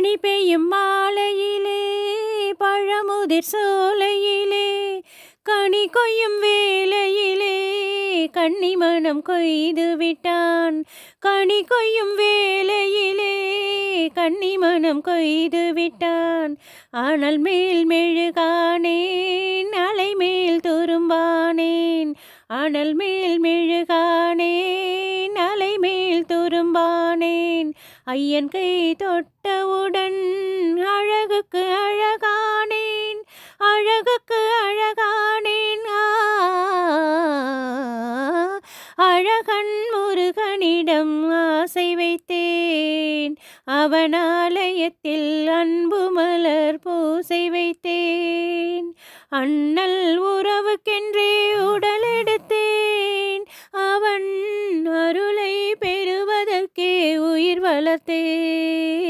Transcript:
பனி பெய்யும் மாலையிலே பழமுதிர் சோலையிலே கனி கொய்யும் வேலையிலே கண்ணி மனம் கொய்து விட்டான். கனி கொய்யும் வேலையிலே கண்ணி மனம் கொய்து விட்டான். ஆனால் மேல் மெழுகானேன் அலை மேல் துரும்பானேன். அனல் மேல் மெழுகானேன் அலை மேல் துரும்பானேன். ஐயன் கை தொட்ட அழகன் முருகனிடம் ஆசை வைத்தேன். அவன் ஆலயத்தில் அன்பு மலர் பூசை வைத்தேன். அண்ணல் உறவுக்கென்றே உடல் எடுத்தேன். அவன் அருளை பெறுவதற்கே உயிர் வளர்த்தேன்.